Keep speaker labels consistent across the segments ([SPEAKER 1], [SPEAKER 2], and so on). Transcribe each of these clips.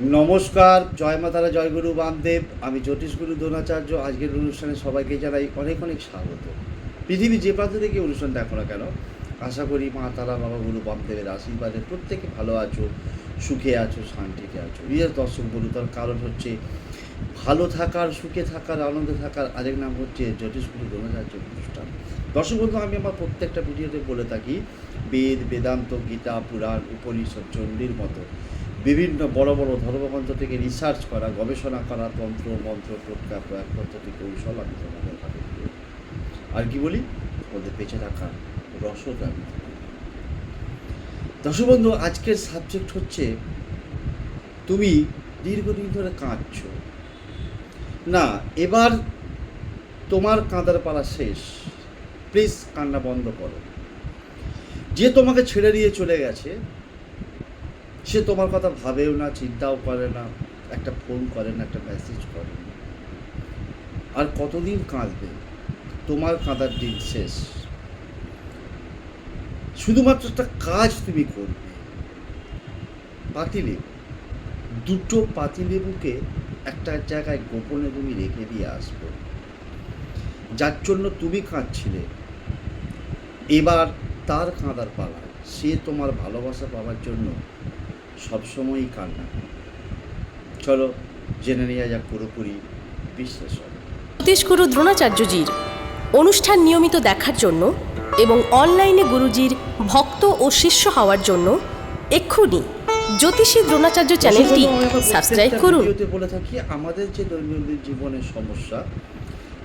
[SPEAKER 1] নমস্কার, জয় মাতারা জয় গুরু বামদেব। আমি জ্যোতিষ গুরু দ্রোণাচার্য। আজকের অনুষ্ঠানে সবাইকে জানাই অনেক অনেক স্বাগত। পৃথিবী যে প্রান্ত থেকে অনুষ্ঠান দেখো না কেন, আশা করি মা তারা, বাবা গুরু বামদেবের আশীর্বাদে প্রত্যেকে ভালো আছো, সুখে আছো, শান্তিতে আছো। রিয়ার দর্শক বলু তার কারণ হচ্ছে ভালো থাকার, সুখে থাকার, আনন্দে থাকার আরেক নাম হচ্ছে জ্যোতিষ গুরু দ্রোণাচার্য অনুষ্ঠান। দর্শক বন্ধু, আমি আমার প্রত্যেকটা ভিডিওতে বলে থাকি, বেদ, বেদান্ত, গীতা, পুরাণ, উপনিষদ, চণ্ডীর মতো। বিভিন্ন বড় বড় ধর্মগ্রন্থ থেকে রিসার্চ করা, গবেষণা করা, তন্ত্র, মন্ত্র টোটকা প্রয়োগ পদ্ধতি, কৌশল আমি তোমাদের হাতে আর কি বলি? ওদের বেঁচে থাকার রসদ আমি তুলে দিই। দর্শক বন্ধু, আজকের সাবজেক্ট হচ্ছে, তুমি দীর্ঘদিন ধরে কাঁদছো। না, এবার তোমার কাঁদার পালা শেষ। প্লিজ কান্না বন্ধ করো। যে তোমাকে ছেড়ে দিয়ে চলে গেছে সে তোমার কথা ভাবেও না, চিন্তাও করে না, একটা ফোন করে না, একটা মেসেজ করে না। আর কতদিন কাঁদবে? তোমার কাঁদার দিন শেষ। শুধুমাত্র একটা কাজ তুমি করবে। পাতিলেবু। দুটো পাতিলেবুকে একটা জায়গায় গোপনে তুমি রেখে দিয়ে আসবে। যার জন্য তুমি কাঁদছিলে। এবার তার কাঁদার পালা, সে তোমার ভালোবাসা পাওয়ার জন্য সবসময়ই কান্না। চলো জেনে নেওয়া যাক পুরোপুরি বিশ্লেষণ
[SPEAKER 2] জ্যোতিষগুরু দ্রোণাচার্যজির অনুষ্ঠান নিয়মিত দেখার জন্য এবং অনলাইনে গুরুজির ভক্ত ও শিষ্য হওয়ার জন্য এক্ষুনি জ্যোতিষী দ্রোণাচার্য চ্যানেলটি সাবস্ক্রাইব করুন
[SPEAKER 1] বলে থাকি আমাদের যে দৈনন্দিন জীবনের সমস্যা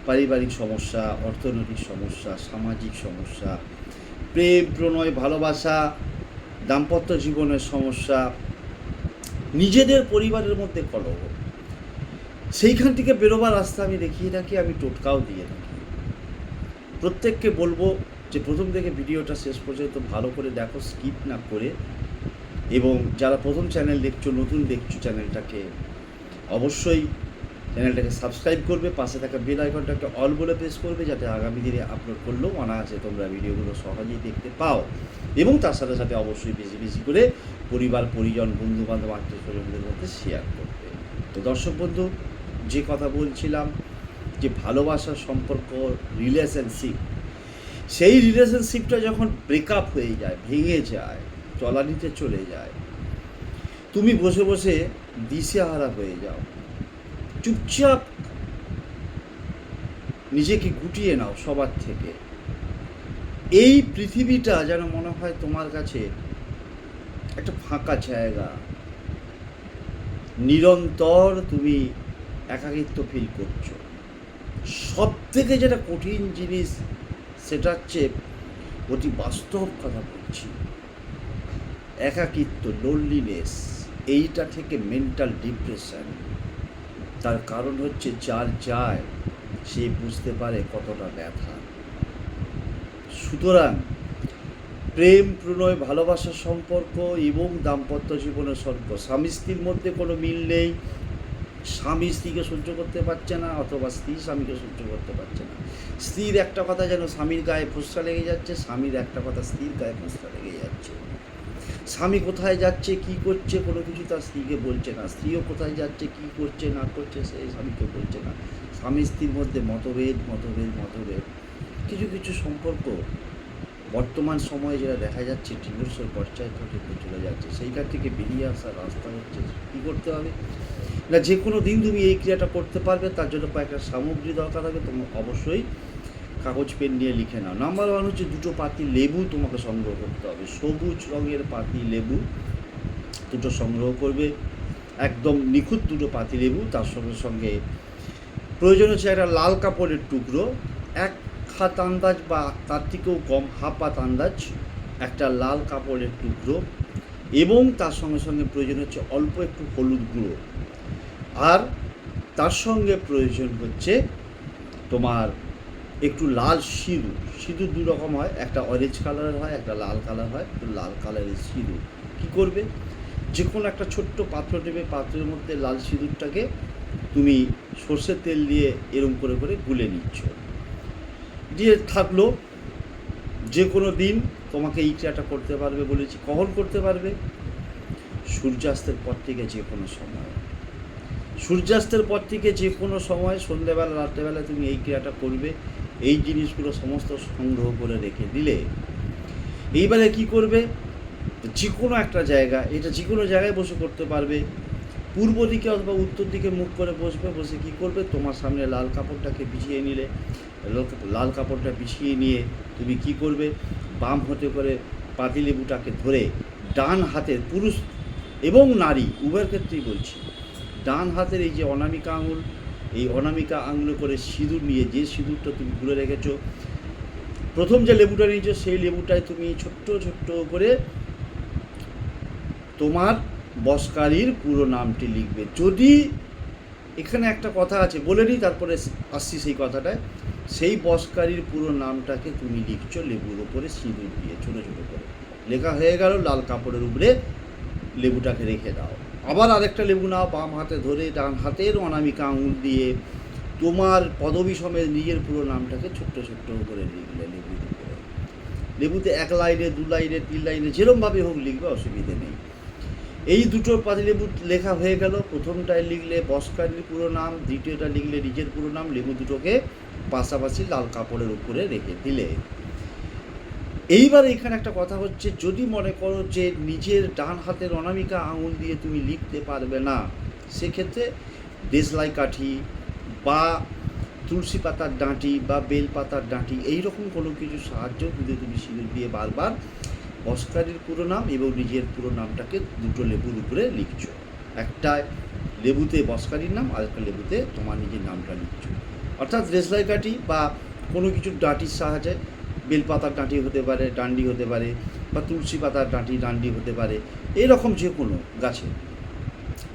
[SPEAKER 1] পারিবারিক সমস্যা অর্থনৈতিক সমস্যা সামাজিক সমস্যা প্রেম প্রণয় ভালোবাসা দাম্পত্য জীবনের সমস্যা, নিজেদের পরিবারের মধ্যে কলহ। সেইখান থেকে বেরোবার রাস্তা আমি দেখিয়ে থাকি, আমি টোটকাও দিয়ে থাকি। প্রত্যেককে বলব যে, প্রথম থেকে ভিডিওটা শেষ পর্যন্ত ভালো করে দেখো স্কিপ না করে। এবং যারা প্রথম চ্যানেল দেখছ, নতুন দেখছ চ্যানেলটাকে অবশ্যই চ্যানেলটাকে সাবস্ক্রাইব করবে, পাশে থাকা বেল আইকনটাকে অল বলে প্রেস করবে, যাতে আগামী দিনে আপলোড করলেও অনায়াসে তোমরা ভিডিওগুলো সহজেই দেখতে পাও। এবং তার সাথে সাথে অবশ্যই বেশি বেশি করে পরিবার, পরিজন বন্ধু বান্ধব আত্মীয় স্বজনদের মধ্যে শেয়ার করবে। তো দর্শক বন্ধু, যে কথা বলছিলাম, যে ভালোবাসার সম্পর্ক রিলেশনশিপ সেই রিলেশনশিপটা যখন ব্রেকআপ হয়ে যায়, ভেঙে যায় চলানিতে চলে যায়, তুমি বসে বসে দিশেহারা হয়ে যাও। চুপচাপ নিজেকে গুটিয়ে নাও সবার থেকে। এই পৃথিবীটা যেন মনে হয় তোমার কাছে একটা ফাঁকা জায়গা। নিরন্তর তুমি একাকিত্ব ফিল করছ। সব থেকে যেটা কঠিন জিনিস সেটা হচ্ছে অতি বাস্তব কথা বলছি। একাকিত্ব লোনলিনেস এইটা থেকে মেন্টাল ডিপ্রেশন তার কারণ হচ্ছে যার যায়, সে বুঝতে পারে কতটা ব্যথা। সুতরাং প্রেম, প্রণয় ভালোবাসার সম্পর্ক এবং দাম্পত্য জীবনের সম্পর্ক, স্বামী স্ত্রীর মধ্যে কোনো মিল নেই। স্বামী স্ত্রীকে সহ্য করতে পারছে না অথবা স্ত্রী স্বামীকে সহ্য করতে পারছে না। স্ত্রীর একটা কথা যেন স্বামীর গায়ে ফোসকা লেগে যাচ্ছে, স্বামীর একটা কথা স্ত্রীর গায়ে ফোসকা লেগে যাচ্ছে। স্বামী কোথায় যাচ্ছে, কি করছে, কোনো কিছু তার স্ত্রীকে বলছে না। স্ত্রীও কোথায় যাচ্ছে, কি করছে, না করছে, সে স্বামীকে বলছে না। স্বামী স্ত্রীর মধ্যে মতভেদ মতভেদ মতভেদ। কিছু কিছু সম্পর্ক বর্তমান সময়ে যেটা দেখা যাচ্ছে ডিভোর্সের পর্যায় পর্যন্ত চলে যাচ্ছে। সেইখান থেকে বেরিয়ে আসার রাস্তা হচ্ছে, কী করতে হবে? না, যে কোনো দিন তুমি এই ক্রিয়াটা করতে পারবে, তার জন্য কয়েকটা সামগ্রী দরকার হবে, তোমার অবশ্যই কাগজ, পেন নিয়ে লিখে নাও। নাম্বার ওয়ান হচ্ছে দুটো পাতি লেবু তোমাকে সংগ্রহ করতে হবে। সবুজ রঙের পাতি লেবু দুটো সংগ্রহ করবে। একদম নিখুঁত দুটো পাতি লেবু, তার সঙ্গে সঙ্গে প্রয়োজন হচ্ছে একটা লাল কাপড়ের টুকরো, এক হাত আন্দাজ বা তার থেকেও কম হাফ হাত আন্দাজ একটা লাল কাপড়ের টুকরো এবং তার সঙ্গে সঙ্গে প্রয়োজন হচ্ছে অল্প একটু হলুদ গুঁড়ো। আর তার সঙ্গে প্রয়োজন হচ্ছে তোমার একটু লাল সিঁদুর। সিঁদুর দু রকম হয়, একটা অরেঞ্জ কালারের হয়, একটা লাল কালার হয়। একটু লাল কালারের সিঁদুর কী করবে? যে কোনো একটা ছোট্ট পাত্র নেবে, পাত্রের মধ্যে লাল সিঁদুরটাকে তুমি সর্ষের তেল দিয়ে এরম করে করে গুলে নিচ্ছ। দিয়ে থাকল যে কোনো দিন তোমাকে এই ক্রিয়াটা করতে পারবে বলেছি, কখন করতে পারবে? সূর্যাস্তের পর থেকে যে কোনো সময়। সূর্যাস্তের পর থেকে যে কোনো সময় সন্ধ্যেবেলা রাত্রেবেলা তুমি এই ক্রিয়াটা করবে। এই জিনিসগুলো সমস্ত সংগ্রহ করে রেখে দিলে এইবারে কি করবে? যে কোনো একটা জায়গা, এটা যে কোনো জায়গায় বসে করতে পারবে। পূর্ব দিকে অথবা উত্তর দিকে মুখ করে বসবে, বসে কি করবে? তোমার সামনে লাল কাপড়টাকে বিছিয়ে নিলে লাল- কাপড়টা বিছিয়ে নিয়ে তুমি কি করবে? বাম হতে করে পাতিলেবুটাকে ধরে ডান হাতের পুরুষ এবং নারী, উভয়ের ক্ষেত্রেই বলছি। ডান হাতের এই যে অনামিকা আঙুল এই অনামিকা আঙুলে করে সিঁদুর নিয়ে যে সিঁদুরটা তুমি ঘুরে রেখেছো, প্রথম যে লেবুটা নিয়েছো, সেই লেবুটায় তুমি ছোট্ট ছোট্ট করে তোমার বসকারীর পুরো নামটি লিখবে। যদি এখানে একটা কথা আছে, বলে নিই, তারপরে আসছি সেই কথাটায় সেই বসকারীর পুরো নামটাকে তুমি লিখছো, লেবুর ওপরে সিঁদুর দিয়ে, ছোটো ছোটো করে। লেখা হয়ে গেল, লাল কাপড়ের উপরে লেবুটাকে রেখে দাও। আবার আরেকটা লেবু নাও বাম হাতে ধরে, ডান হাতের অনামিকা আঙুল দিয়ে তোমার পদবী সমেত নিজের পুরো নামটাকে ছোট্ট ছোট্ট করে লিখলে উপরে লেবুতে এক লাইনে, দু লাইনে, তিন লাইনে, যেরমভাবে হোক লিখবে, অসুবিধে নেই। এই দুটো পাতিলেবু লেখা হয়ে গেল। প্রথমটায় লিখলে বসকারির পুরো নাম, দ্বিতীয়টা লিখলে নিজের পুরো নাম, লেবু দুটোকে পাশাপাশি লাল কাপড়ের উপরে রেখে দিলে। এইবার এখানে একটা কথা হচ্ছে, যদি মনে করো যে নিজের ডান হাতের অনামিকা আঙুল দিয়ে তুমি লিখতে পারবে না, সেক্ষেত্রে দেশলাই কাঠি বা তুলসী পাতার ডাঁটি বা বেল পাতার ডাঁটি, এইরকম কোনো কিছু সাহায্য যদি তুমি সিঁদুর দিয়ে বারবার অস্কারের পুরো নাম এবং নিজের পুরো নামটাকে দুটো লেবুর উপরে লিখছো। একটা লেবুতে বস্কারির নাম, আর একটা লেবুতে তোমার নিজের নামটা লিখছো। অর্থাৎ রেসলাই কাঠি বা কোনো কিছু ডাঁটির সাহায্যে বেলপাতার ডাঁটি হতে পারে, ডান্ডি হতে পারে বা তুলসী পাতার ডাঁটি, ডান্ডি হতে পারে, এরকম যে কোনো গাছে।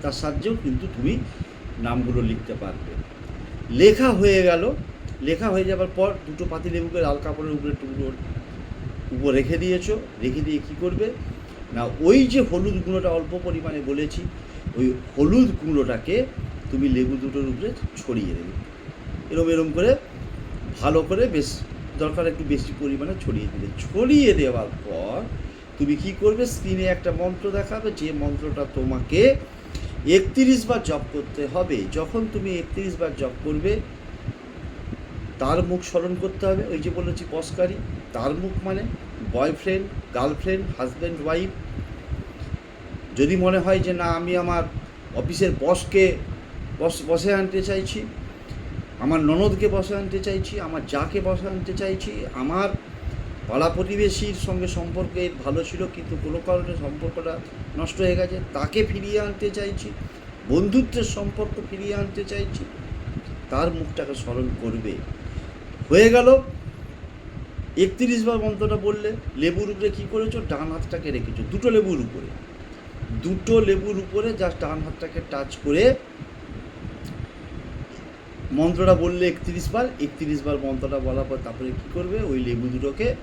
[SPEAKER 1] তার সাহায্যেও কিন্তু তুমি নামগুলো লিখতে পারবে। লেখা হয়ে গেল। লেখা হয়ে যাবার পর দুটো পাতি লেবুকে লাল কাপড়ের উপরে টুকরো উপর রেখে দিয়েছ। রেখে দিয়ে কি করবে? না, ওই যে হলুদ গুঁড়োটা অল্প পরিমাণে বলেছি, ওই হলুদ গুঁড়োটাকে তুমি লেবু দুটোর উপরে ছড়িয়ে দেবে। এরম এরম করে ভালো করে বেশ দরকার একটু বেশি পরিমাণে ছড়িয়ে দিলে। ছড়িয়ে দেওয়ার পর তুমি কি করবে? স্ক্রিনে একটা মন্ত্র দেখাবে, যে মন্ত্রটা তোমাকে একত্রিশ বার জপ করতে হবে। যখন তুমি একত্রিশ বার জপ করবে, তার মুখ স্মরণ করতে হবে। ওই যে বলেছি বসকারী তার মুখ মানে বয়ফ্রেন্ড গার্লফ্রেন্ড হাজব্যান্ড ওয়াইফ যদি মনে হয় যে, না, আমি আমার অফিসের বসকে বস বসে আনতে চাইছি আমার ননদকে বসে আনতে চাইছি, আমার যাকে বসে আনতে চাইছি, আমার পাড়া প্রতিবেশীর সঙ্গে সম্পর্কে ভালো ছিল, কিন্তু কোনো কারণে সম্পর্কটা নষ্ট হয়ে গেছে। তাকে ফিরিয়ে আনতে চাইছি, বন্ধুত্বের সম্পর্ক ফিরিয়ে আনতে চাইছি, তার মুখটাকে স্মরণ করবে। হয়ে গেল। একত্রিশ বার মন্ত্রটা বললে, লেবুর উপরে কী করেছ? ডান হাতটাকে রেখেছো। দুটো লেবুর উপরে। দুটো লেবুর উপরে জাস্ট ডান হাতটাকে টাচ করে মন্ত্রটা বললে একত্রিশ বার একত্রিশ বার মন্ত্রটা বলার পর তারপরে কী করবে? ওই লেবু দুটোকে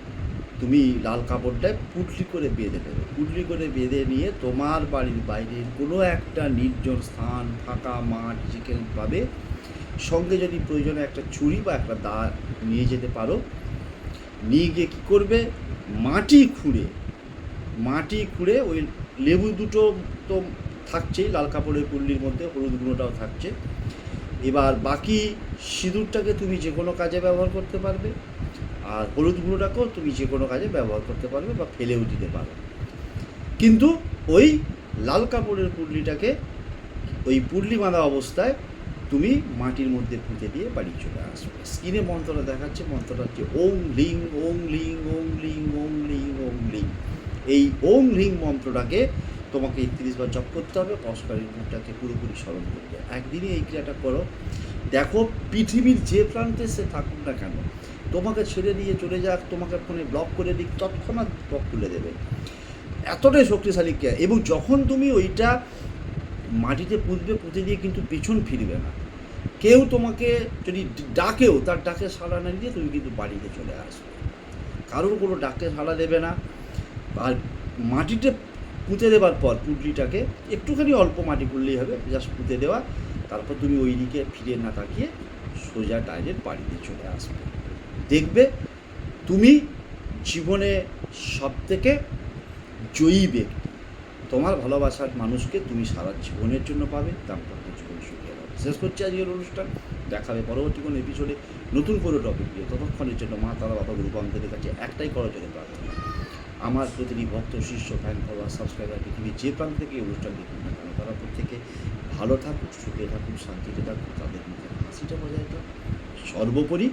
[SPEAKER 1] তুমি লাল কাপড়টায় পুটলি করে বেঁধে দেবে। পুটলি করে বেঁধে নিয়ে তোমার বাড়ির বাইরের কোনো একটা নির্জন স্থান, ফাঁকা মাঠ, যেখানে পাবে, সঙ্গে যদি প্রয়োজনে একটা ছুরি বা একটা দা নিয়ে যেতে পারো, নিয়ে গিয়ে কী করবে? মাটি খুঁড়ে মাটি খুঁড়ে ওই লেবু দুটো তো থাকছেই, লাল কাপড়ের কুল্লির মধ্যে, হলুদ গুঁড়োটাও থাকছে। এবার বাকি সিঁদুরটাকে তুমি যে কোনো কাজে ব্যবহার করতে পারবে, আর হলুদ গুঁড়োটাকেও তুমি যে কোনো কাজে ব্যবহার করতে পারবে বা ফেলেও দিতে পারো। কিন্তু ওই লাল কাপড়ের পুডলিটাকে ওই পুডলি বাঁধা অবস্থায় তুমি মাটির মধ্যে পুঁতে দিয়ে বাড়ি চলে আসবে। স্ক্রিনে মন্ত্রটা দেখাচ্ছে, মন্ত্রটা হচ্ছে ওং লিং ওং লিং ওং লিং ওং লিং ওং লিং। এই ওং লিং মন্ত্রটাকে তোমাকে একত্রিশ বার জপ করতে হবে পস্কারের মুখটাকে পুরোপুরি স্মরণ করতে হবে একদিনই এই ক্রিয়াটা করো। দেখো, পৃথিবীর যে প্রান্তে সে থাকুক না কেন, তোমাকে ছেড়ে দিয়ে চলে যাক, তোমাকে ফোনে ব্লক করে দিক, তৎক্ষণাৎ ব্লক তুলে দেবে। এতটাই শক্তিশালী ক্রিয়া। এবং যখন তুমি ওইটা মাটিতে পুঁতবে, পুঁতে দিয়ে কিন্তু পেছন ফিরবে না। কেউ তোমাকে যদি ডাকেও, তার ডাকে সাড়া না দিয়ে তুমি কিন্তু বাড়িতে চলে আসবে। কারোর কোনো ডাকে সাড়া দেবে না। আর মাটিতে পুঁতে দেওয়ার পর পুডলিটাকে একটুখানি অল্প মাটি করলেই হবে জাস্ট পুঁতে দেওয়া। তারপর তুমি ওই দিকে ফিরে না তাকিয়ে সোজা ডাইরেক্ট বাড়িতে চলে আসবে। দেখবে তুমি জীবনে সব থেকে জয়ী ব্যক্তি। তোমার ভালোবাসার মানুষকে তুমি সারা জীবনের জন্য পাবে দাম্পত্য জীবন সুখে হবে। শেষ করছি আজকের অনুষ্ঠান। দেখাবে পরবর্তী কোনো এপিসোডে নতুন কোনো টপিক দিয়ে ততক্ষণের জন্য মা, তারা, বাবা গুরুবামদের কাছে একটাই করার জন্য প্রার্থনা আমার প্রতিটি ভক্ত শিষ্য ফ্যান ফলোয়ার সাবস্ক্রাইবার পৃথিবীর যে প্রান্ত থেকে অনুষ্ঠান দেখুন না কেন তারা প্রত্যেকে ভালো থাকুক, সুখে থাকুক, শান্তিতে থাকুক, তাদের মুখে হাসিটা বজায় থাক। সর্বোপরি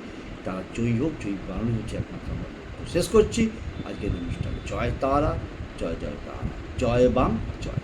[SPEAKER 1] তারা জয়ী হোক, জয়ী বানানো হচ্ছে একমাত্র আমার শেষ করছি আজকের অনুষ্ঠান। জয় তারা, জয় জয় তারা জয় বাম, জয়